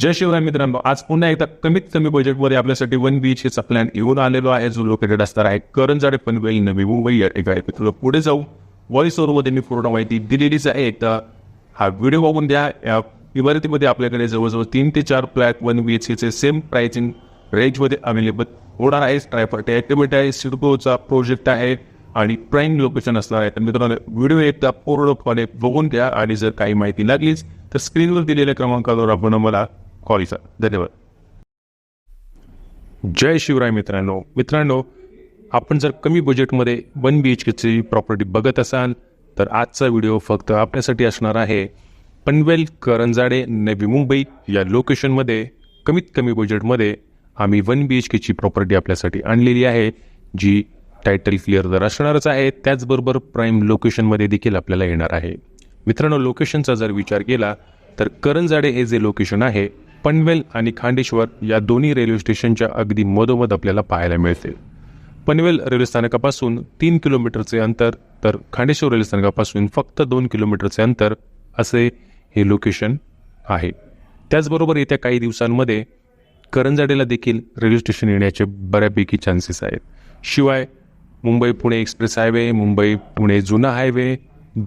जय शिवराय मित्रांनो आज पुन्हा एकदा कमीत कमी बजेटमध्ये आपल्यासाठी वन बी एच केचा प्लॅन येऊन आलेलो आहे जो लोकेटेड असणार आहे करंजाडे पनवेल नवी मुंबई. या ठिकाणी मित्रांनो पुढे जाऊ. व्हॉइस ओव्हरमध्ये मी पूर्ण माहिती दिलेलीच आहे. एकदा हा व्हिडिओ बघून द्या. या इमारतीमध्ये आपल्याकडे जवळजवळ तीन ते चार फ्लॅट वन बी एच केचे सेम प्राइसिंग रेंजमध्ये अवेलेबल होणार आहे. ट्रायफर्ट ॲक्टिव्हिटी आहे सिडकोचा प्रोजेक्ट आहे आणि प्राईम लोकेशन असणार आहे. तर मित्रांनो व्हिडिओ एकदा पूर्णपणे बघून घ्या. आणि जर काही माहिती लागलीच तर स्क्रीनवर दिलेल्या क्रमांकावर आपण मला कॉल सर धन्यवाद. जय शिवराय मित्रांनो. मित्रांनो आपण जर कमी बजेटमध्ये वन बी एच केची प्रॉपर्टी बघत असाल तर आजचा व्हिडिओ फक्त आपल्यासाठी असणार आहे पनवेल करंजाडे नवी मुंबई या लोकेशनमध्ये कमीत कमी बजेटमध्ये आम्ही वन बी एच केची प्रॉपर्टी आपल्यासाठी आणलेली आहे जी टायटल क्लिअर तर असणारच आहे त्याचबरोबर प्राईम लोकेशनमध्ये देखील आपल्याला येणार आहे. मित्रांनो लोकेशनचा जर विचार केला तर करंजाडे हे जे लोकेशन आहे पनवेल आणि खांडेश्वर या दोन्ही रेल्वे स्टेशनच्या अगदी मधोमध आपल्याला पाहायला मिळते. पनवेल रेल्वे स्थानकापासून तीन किलोमीटरचे अंतर तर खांडेश्वर रेल्वे स्थानकापासून फक्त दोन किलोमीटरचे अंतर असे हे लोकेशन आहे. त्याचबरोबर येत्या काही दिवसांमध्ये करंजाडेला देखील रेल्वे स्टेशन येण्याचे बऱ्यापैकी चान्सेस आहेत. शिवाय मुंबई पुणे एक्सप्रेस हायवे मुंबई पुणे जुना highway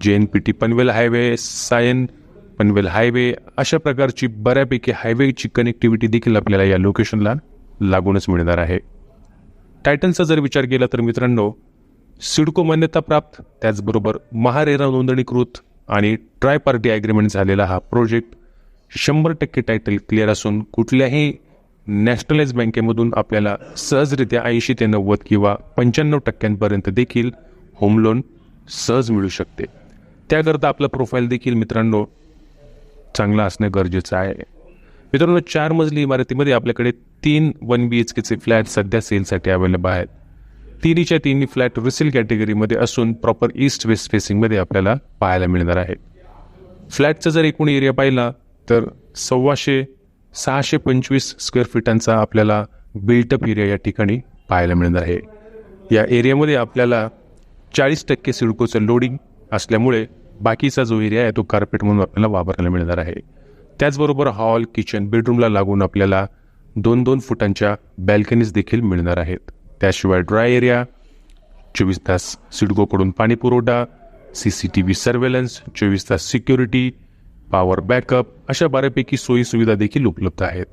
J N P T Panvel highway Sion Panvel highway अशा प्रकारची बऱ्यापैकी हायवेची कनेक्टिव्हिटी देखील आपल्याला या लोकेशनला लागूनच मिळणार आहे. टायटनचा जर विचार केला तर मित्रांनो सिडको मान्यताप्राप्त त्याचबरोबर महारेरा नोंदणीकृत आणि ट्राय पार्टी ॲग्रीमेंट झालेला हा प्रोजेक्ट शंभर टक्के टायटल क्लिअर असून कुठल्याही नॅशनलाइज बँकेमधून आपल्याला सहजरित्या ऐंशी ते नव्वद किंवा पंच्याण्णव टक्क्यांपर्यंत देखील होम लोन सहज मिळू शकते. त्याकरता आपलं प्रोफाईल देखील मित्रांनो चांगला असणं गरजेचं आहे. मित्रांनो चार मजली इमारतीमध्ये आपल्याकडे तीन वन बी एच केचे फ्लॅट सध्या सेलसाठी अवेलेबल आहेत. तिन्हीच्या तिन्ही फ्लॅट रिसेल कॅटेगरीमध्ये असून प्रॉपर ईस्ट वेस्ट फेसिंगमध्ये आपल्याला पाहायला मिळणार आहे. फ्लॅटचा जर एकूण एरिया पाहिला तर सव्वाशे सहाशे पंचवीस स्क्वेअर फीटांचा आपल्याला बिल्टअप एरिया या ठिकाणी पाहायला मिळणार आहे. या एरियामध्ये आपल्याला चाळीस टक्के सिडकोचं लोडिंग असल्यामुळे बाकीचा जो एरिया आहे तो कार्पेट म्हणून आपल्याला वापरायला मिळणार आहे. त्याचबरोबर हॉल किचन बेडरूमला लागून आपल्याला दोन दोन फुटांच्या बॅल्कनीज देखील मिळणार आहेत. त्याशिवाय ड्राय एरिया चोवीस तास सिडकोकडून पाणी पुरवठा C C T V surveillance चोवीस तास सिक्युरिटी पॉवर बॅकअप अशा बऱ्यापैकी सोयी सुविधा देखील उपलब्ध आहेत.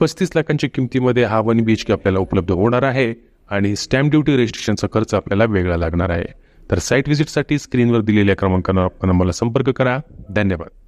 पस्तीस लाखांच्या किमतीमध्ये हा वन बी एच के आपल्याला उपलब्ध होणार आहे आणि स्टॅम्प ड्युटी रजिस्ट्रेशनचा खर्च आपल्याला वेगळा लागणार आहे. तर साईट व्हिजिटसाठी स्क्रीनवर दिलेल्या क्रमांकावर आपण आम्हाला संपर्क करा. धन्यवाद.